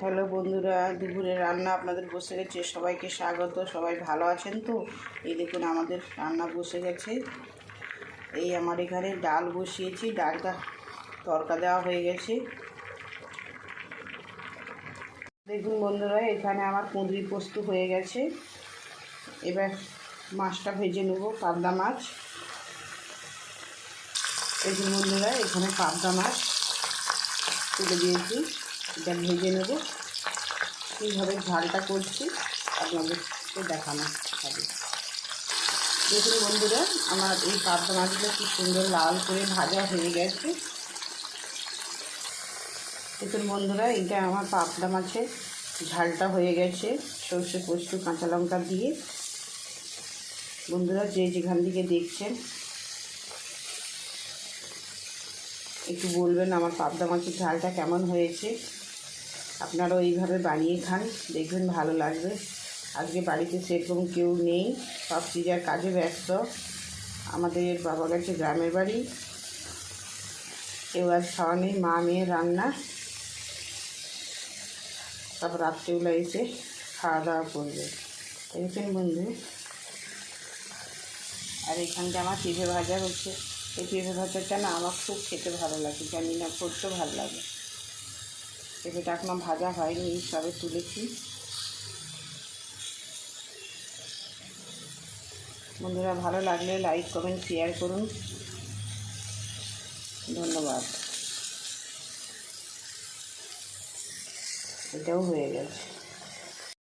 Hello বন্ধুরা, দুপুরে রান্না আপনাদের বসে গেছে, সবাইকে স্বাগত, সবাই ভালো আছেন তো? এই দেখুন, আমাদের রান্না বসে গেছে। এই আমার এখানে ডাল বসিয়েছি, ডালটা তরকা দেওয়া হয়ে গেছে। দেখুন বন্ধুরা, এখানে আমার কুঁদরি পোস্ত হয়ে গেছে। এবার মাছটা ভেজে নেব, পাবদা মাছ। দেখুন বন্ধুরা, এখানে পাবদা মাছ তুলে দিয়েছি। এটা ভেজে নেব। কীভাবে ঝালটা করছি, আপনাদেরকে দেখানো হবে। দেখুন বন্ধুরা, আমার এই পাবদা মাছগুলো কি সুন্দর লাল করে ভাজা হয়ে গেছে। দেখুন বন্ধুরা এটা আমার পাবদা মাছের ঝালটা হয়ে গেছে, সর্ষে পোস্ত, কাঁচা লঙ্কা দিয়ে। বন্ধুরা, যে যেখান থেকে দেখছেন, একটু বলবেন আমার পাবদা মাছের ঝালটা কেমন হয়েছে। আপনারাও এইভাবে বানিয়ে খান, দেখবেন ভালো লাগবে। আজকে বাড়িতে সেরকম কেউ নেই, সব চিজার কাজে ব্যস্ত। আমাদের বাবা গেছে গ্রামের বাড়ি। কেউ আজ খাওয়া নেই, মা, মেয়ে, রান্না। তারপর রাত্রিবেলা এসে খাওয়া দাওয়া করবে। দেখেছেন বন্ধু? আর এখানটা আমার পেঁপে ভাজা হচ্ছে। এই পেঁপে ভাজাটা না আমার খুব খেতে ভালো লাগে, জানি না, করতেও ভালো লাগে। পেঁপেটা এখনও ভাজা হয়নি, এই সবে তুলেছি। বন্ধুরা, ভালো লাগলে লাইক কমেন্ট শেয়ার করুন। ধন্যবাদ। এটাও হয়ে গেছে।